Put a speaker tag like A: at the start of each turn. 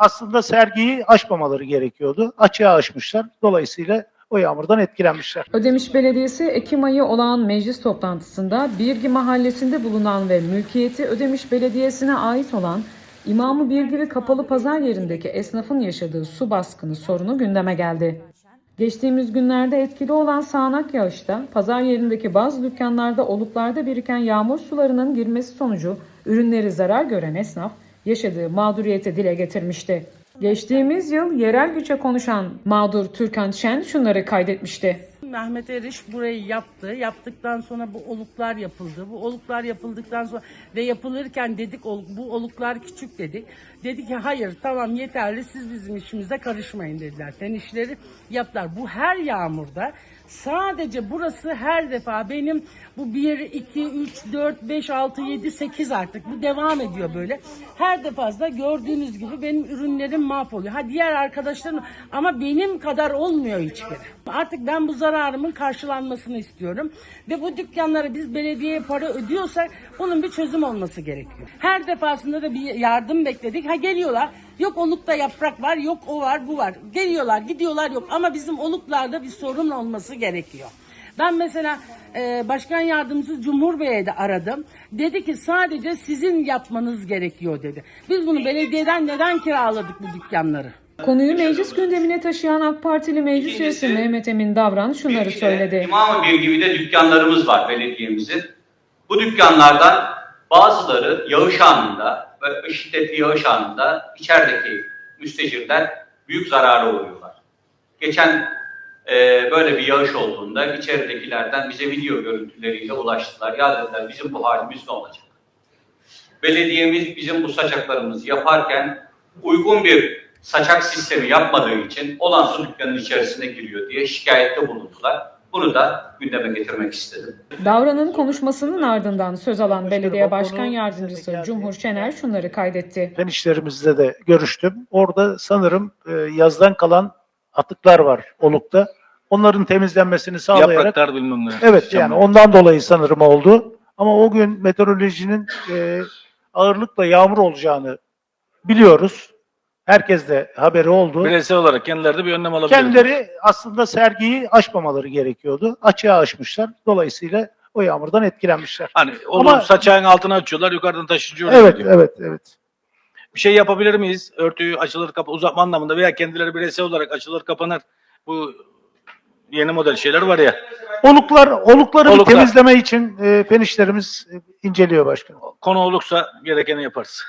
A: aslında sergiyi açmamaları gerekiyordu. Açığa açmışlar. Dolayısıyla o yağmurdan etkilenmişler.
B: Ödemiş Belediyesi Ekim ayı olan meclis toplantısında Birgi mahallesinde bulunan ve mülkiyeti Ödemiş Belediyesi'ne ait olan İmamı Birgili Kapalı Pazar yerindeki esnafın yaşadığı su baskını sorunu gündeme geldi. Geçtiğimiz günlerde etkili olan sağanak yağışta pazar yerindeki bazı dükkanlarda oluklarda biriken yağmur sularının girmesi sonucu ürünleri zarar gören esnaf yaşadığı mağduriyeti dile getirmişti. Geçtiğimiz yıl yerel güce konuşan mağdur Türkan Şen şunları kaydetmişti.
C: Mehmet Eriş burayı yaptı. Yaptıktan sonra bu oluklar yapıldı. Bu oluklar yapıldıktan sonra ve yapılırken dedik bu oluklar küçük dedik. Dedi ki hayır tamam yeterli siz bizim işimize karışmayın dediler. Fen işleri yaptılar. Bu her yağmurda sadece burası her defa benim bu 1, 2, 3, 4, 5, 6, 7, 8 artık bu devam ediyor böyle. Her defasında gördüğünüz gibi benim ürünlerim mahvoluyor. Ha diğer arkadaşlarım ama benim kadar olmuyor hiçbiri. Artık ben bu zararımın karşılanmasını istiyorum. Ve bu dükkanlara biz belediyeye para ödüyorsak bunun bir çözüm olması gerekiyor. Her defasında da bir yardım bekledik. Ha geliyorlar. Yok olukta yaprak var, yok o var, bu var. Geliyorlar, gidiyorlar yok. Ama bizim oluklarda bir sorun olması gerekiyor. Ben mesela e, başkan yardımcısı Cumhur Bey'e de aradım. Dedi ki sadece sizin yapmanız gerekiyor dedi. Biz bunu belediyeden neden kiraladık bu dükkanları?
B: Konuyu meclis gündemine taşıyan AK Partili meclis üyesi Mehmet Emin Davran şunları
D: de
B: söyledi.
D: İmam bir gibi de dükkanlarımız var belediyemizin. Bu dükkanlardan bazıları yağış anında ve şiddetli yağış anında içerideki müstecirler büyük zarara uğruyorlar. Geçen e, böyle bir yağış olduğunda içeridekilerden bize video görüntüleriyle ulaştılar. Ya dediler bizim bu halimiz ne olacak? Belediyemiz bizim bu saçaklarımızı yaparken uygun bir saçak sistemi yapmadığı için olan su dükkanının içerisine giriyor diye şikayette bulundular. Bunu da gündeme getirmek istedim.
B: Davran'ın konuşmasının ardından söz alan belediye başkan yardımcısı. Cumhur Şener şunları kaydetti.
A: Fen işlerimizde de görüştüm. Orada sanırım e, yazdan kalan atıklar var olukta. Onların temizlenmesini sağlayarak
E: Yapraklar bilmem ne.
A: Evet yani ondan dolayı sanırım oldu. Ama o gün meteorolojinin e, ağırlıkla yağmur olacağını biliyoruz. Herkes de haberi oldu.
E: Bireysel olarak kendileri de bir önlem alabilir.
A: Kendileri aslında sergiyi açmamaları gerekiyordu. Açığa açmışlar. Dolayısıyla o yağmurdan etkilenmişler.
E: Hani olur
A: Ama-
E: saçağın altına açıyorlar yukarıdan taşıyıcı
A: Evet,
E: diyor.
A: evet, evet.
E: Bir şey yapabilir miyiz? Örtüyü açılır kapa uzatma anlamında veya kendileri bireysel olarak açılır kapanır. Bu yeni model şeyler var ya.
A: Oluklar, olukları bir
E: Oluklar.
A: temizleme için e, fen işlerimiz e, inceliyor başkanım.
E: Konu olursa gerekeni yaparız.